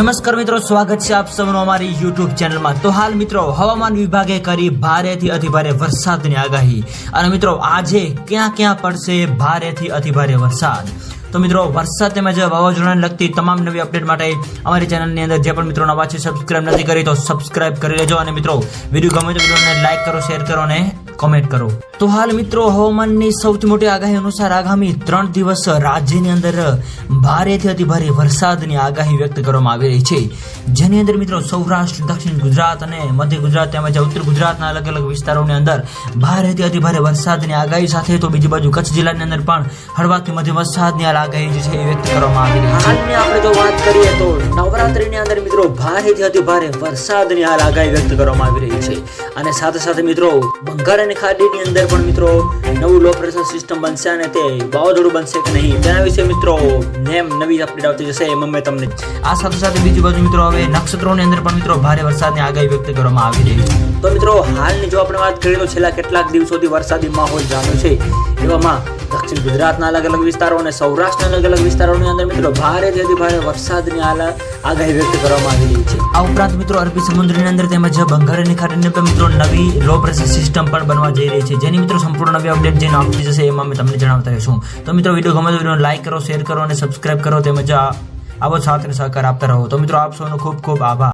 નમસ્કાર મિત્રો, સ્વાગત છે આપ સૌનું અમારી યુટ્યુબ ચેનલમાં. તો હાલ મિત્રો, હવામાન વિભાગે કરી ભારેથી અતિભારે વરસાદની આગાહી. અને મિત્રો, આજે ક્યાં ક્યાં પડશે ભારેથી અતિભારે વરસાદ? તો મિત્રો, વરસાદ તેમજ વાવાઝોડાને લગતી તમામ નવી અપડેટ માટે અમારી ચેનલની અંદર જે પણ મિત્રો નવા છે સબસ્ક્રાઇબ નથી કરી તો સબસ્ક્રાઇબ કરી લેજો. અને મિત્રો, વીડિયો ગમે તો વિડીયોને લાઇક કરો શેર કરો અને કોમેન્ટ કરો. તો હાલ મિત્રો, હવામાનની સૌથી મોટી આગાહી અનુસાર આગામી ત્રણ દિવસ રાજ્યની અંદર ભારેથી અતિ ભારે વરસાદની આગાહી વ્યક્ત કરવામાં આવી રહી છે. જેની અંદર મિત્રો, સૌરાષ્ટ્ર, દક્ષિણ ગુજરાત અને મધ્ય ગુજરાત તેમજ ઉત્તર ગુજરાતના અલગ અલગ વિસ્તારોની અંદર ભારેથી અતિ ભારે વરસાદની આગાહી સાથે તો બીજી બાજુ કચ્છ જિલ્લાની અંદર પણ હળવાથી મધ્ય વરસાદની આગાહી જે છે એ વ્યક્ત કરવામાં આવી રહી છે. હાલની આપણે જો વાત કરીએ તો નવરાત્રીની અંદર મિત્રો, ભારેથી અતિ ભારે વરસાદની હાલ આગાહી વ્યક્ત કરવામાં આવી રહી છે. અને સાથે સાથે મિત્રો બંગાળની ખાડીની અંદર પણ મિત્રો, નવું લો પ્રેશર સિસ્ટમ બનશે અને તે વાવાઝોડું બનશે કે નહીં, તેના વિશે મિત્રો, નેમ નવી અપડેટ આવતી જશે. એમ અમે તમને આ સાથે સાથે બીજી બાજુ મિત્રો, હવે નક્ષત્રોની અંદર પણ મિત્રો, ભારે વરસાદની આગાહી વ્યક્ત કરવામાં આવી રહી છે. તો મિત્રો, હાલની જો આપણે વાત કરીએ તો છેલ્લા કેટલાક દિવસોથી વરસાદી માહોલ જામ્યો છે. એવામાં દક્ષિણ ગુજરાતના અલગ અલગ વિસ્તારો અને સૌરાષ્ટ્રના અલગ અલગ વિસ્તારોની અંદર મિત્રો ભારે થી ભારે વરસાદની આગાહી વ્યક્ત કરવામાં આવી રહી છે. આ ઉપરાંત મિત્રો અરબી સમુદ્રની અંદર તેમજ બંગાળની ખાડીની અંદર મિત્રો નવી લો પ્રેશર સિસ્ટમ પણ બનવા જઈ રહી છે. જેની મિત્રો સંપૂર્ણ નવી અપડેટ જે આવતી જશે એમાં અમે તમને જણાવતા રહીશું. તો મિત્રો વીડિયો ગમે તો વીડિયો લાઈક કરો શેર કરો અને સબસ્ક્રાઇબ કરો તેમજ આવો સાથ અને સહકાર આપતા રહો. તો મિત્રો આપ સૌનો ખૂબ ખૂબ આભાર.